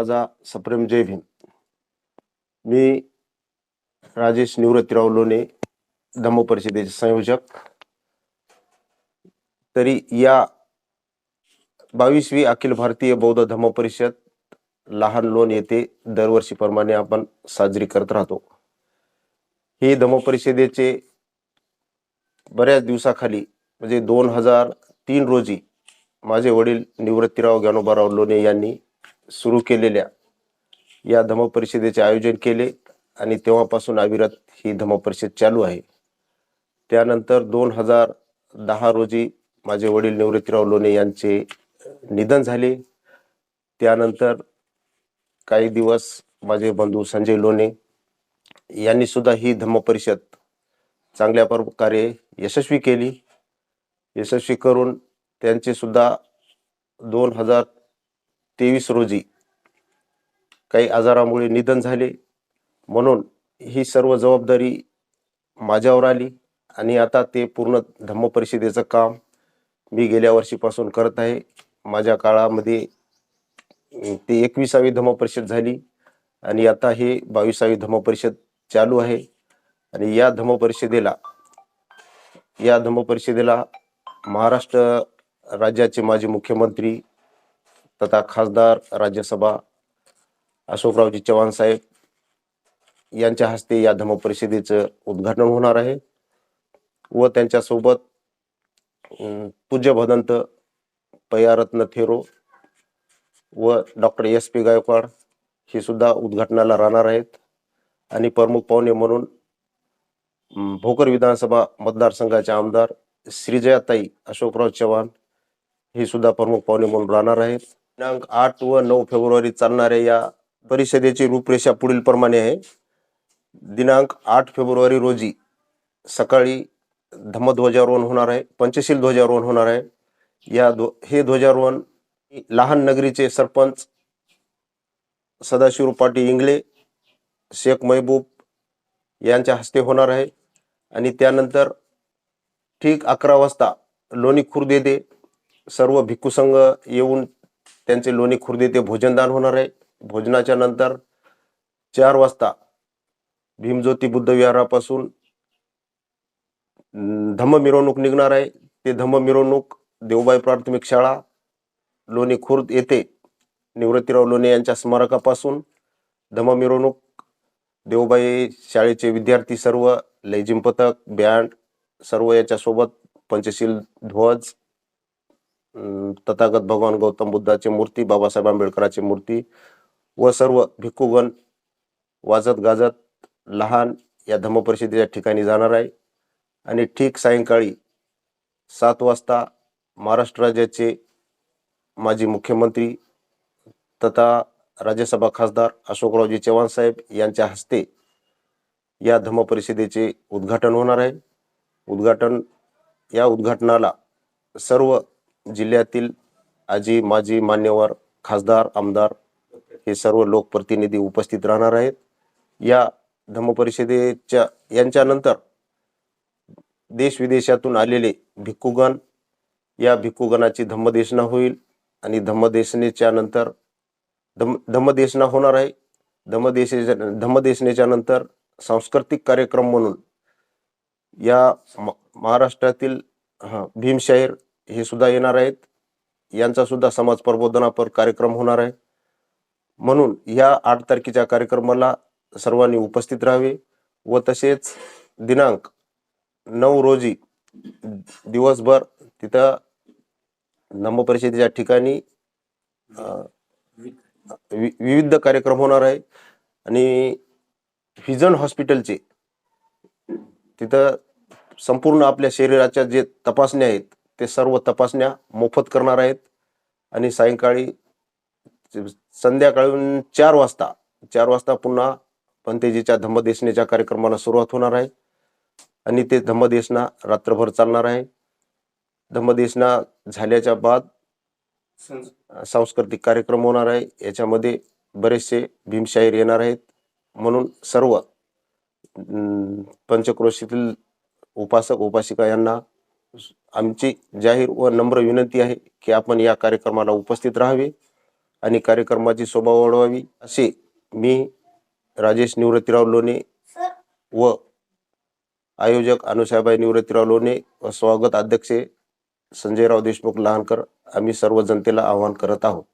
माझा सप्रेम जय भीम. मी राजेश निवृत्तीराव लोणे धम्म परिषदेचे संयोजक. तरी या बावीसवी अखिल भारतीय बौद्ध धम्म परिषद लहान लोण येथे दरवर्षीप्रमाणे आपण साजरी करत राहतो. ही धम्म परिषदेचे बऱ्याच दिवसाखाली म्हणजे दोन हजार तीन रोजी माझे वडील निवृत्तीराव ज्ञानोबाराव लोणे यांनी सुरू केलेल्या या धम्म परिषदेचे आयोजन केले आणि तेव्हापासून अविरत ही धम्म परिषद चालू आहे. त्यानंतर दोन हजार दहा रोजी माझे वडील निवृत्तीराव लोणे यांचे निधन झाले. त्यानंतर काही दिवस माझे बंधू संजय लोणे यांनी सुद्धा ही धम्म परिषद चांगल्या प्रकारे यशस्वी केली. यशस्वी करून त्यांचे सुद्धा दोन हजार तेवीस रोजी काही आजारामुळे निधन झाले. म्हणून ही सर्व जबाबदारी माझ्यावर आली आणि आता ते पूर्ण धम्म परिषदेचं काम मी गेल्या वर्षीपासून करत आहे. माझ्या काळामध्ये ते एकविसावी धम्म परिषद झाली आणि आता हे बावीसावी धम्म परिषद चालू आहे. आणि या धम्म परिषदेला या धम्म परिषदेला महाराष्ट्र राज्याचे माजी मुख्यमंत्री तथा खासदार राज्यसभा अशोकरावजी चव्हाण साहेब यांच्या हस्ते या धम्म परिषदेचं उद्घाटन होणार आहे व त्यांच्यासोबत पूज्य भदंत पयारत्न थेरो व डॉक्टर एस पी गायकवाड हे सुद्धा उद्घाटनाला राहणार आहेत. आणि प्रमुख पाहुणे म्हणून भोकर विधानसभा मतदारसंघाचे आमदार श्रीजयाताई अशोकराव चव्हाण हे सुद्धा प्रमुख पाहुणे म्हणून राहणार आहेत. दिनांक आठ व नऊ फेब्रुवारी चालणाऱ्या या परिषदेची रूपरेषा पुढील प्रमाणे आहे. दिनांक आठ फेब्रुवारी रोजी सकाळी धम्मध्वजारोहण होणार आहे. पंचशील ध्वजारोहण होणार आहे. या ध्व हे ध्वजारोहण लहान नगरीचे सरपंच सदाशिव पाटी इंगळे शेख महबूब यांच्या हस्ते होणार आहे. आणि त्यानंतर ठीक अकरा वाजता लोणी खुर्द येथे सर्व भिक्खू संघ येऊन त्यांचे लोणी खुर्द येथे भोजनदान होणार आहे. भोजनाच्या नंतर चार वाजता भीमज्योती बुद्ध विहारापासून धम्म मिरवणूक निघणार आहे. ते धम्म मिरवणूक देवबाई प्राथमिक शाळा लोणी खुर्द येथे निवृत्तीराव लोणे यांच्या स्मारकापासून धम्म मिरवणूक देवबाई शाळेचे विद्यार्थी सर्व लेझिम पथक बँड सर्व याच्यासोबत पंचशील ध्वज तथागत भगवान गौतम बुद्धाची मूर्ती बाबासाहेब आंबेडकराची मूर्ती व सर्व भिक्खूगण वाजत गाजत लहान या धम्मपरिषदेच्या ठिकाणी जाणार आहे. आणि ठीक सायंकाळी सात वाजता महाराष्ट्र राज्याचे माजी मुख्यमंत्री तथा राज्यसभा खासदार अशोकरावजी चव्हाण साहेब यांच्या हस्ते या धम्मपरिषदेचे उद्घाटन होणार आहे. उद्घाटन या उद्घाटनाला सर्व जिल्ह्यातील आजी माजी मान्यवर खासदार आमदार हे सर्व लोकप्रतिनिधी उपस्थित राहणार आहेत. या धम्म परिषदेच्या यांच्यानंतर देश विदेशातून आलेले भिक्खुगण या भिक्खुगणाची धम्मदेशना होईल आणि धम्मदेशनेच्या नंतर धम धम्मदेशना होणार आहे. धम्मदेशेच्या धम्मदेशनेच्या नंतर सांस्कृतिक कार्यक्रम म्हणून या म- महाराष्ट्रातील भीमशाहीर हे सुद्धा येणार आहेत. यांचा सुद्धा समाज प्रबोधनापर कार्यक्रम होणार आहे. म्हणून या आठ तारखेच्या कार्यक्रमाला सर्वांनी उपस्थित राहावे व तसेच दिनांक नऊ रोजी दिवसभर तिथं नमपरिषदेच्या ठिकाणी वि- विविध कार्यक्रम होणार आहे. आणि व्हिजन हॉस्पिटलचे तिथं संपूर्ण आपल्या शरीराच्या जे तपासण्या आहेत ते सर्व तपासण्या मोफत करणार आहेत. आणि सायंकाळी संध्याकाळून चार वाजता चार वाजता पुन्हा पंतेजीच्या धम्मदेशनेच्या कार्यक्रमाला सुरुवात होणार आहे. आणि ते धम्मदेशना रात्रभर चालणार आहे. धम्मदेशना झाल्याच्या बाद सांस्कृतिक कार्यक्रम होणार आहे. याच्यामध्ये बरेचसे भीमशाहीर येणार आहेत. म्हणून सर्व पंचक्रोशीतील उपासक उपासिका यांना आमची जाहीर व नम्र विनंती आहे की आपण या कार्यक्रमाला उपस्थित राहावे आणि कार्यक्रमाची शोभा वाढवावी असे मी राजेश निवृत्तीराव लोणे व आयोजक अनुसाहेबाई निवृत्तीराव लोणे व स्वागत अध्यक्ष संजयराव देशमुख लहानकर आम्ही सर्व जनतेला आवाहन करत आहोत.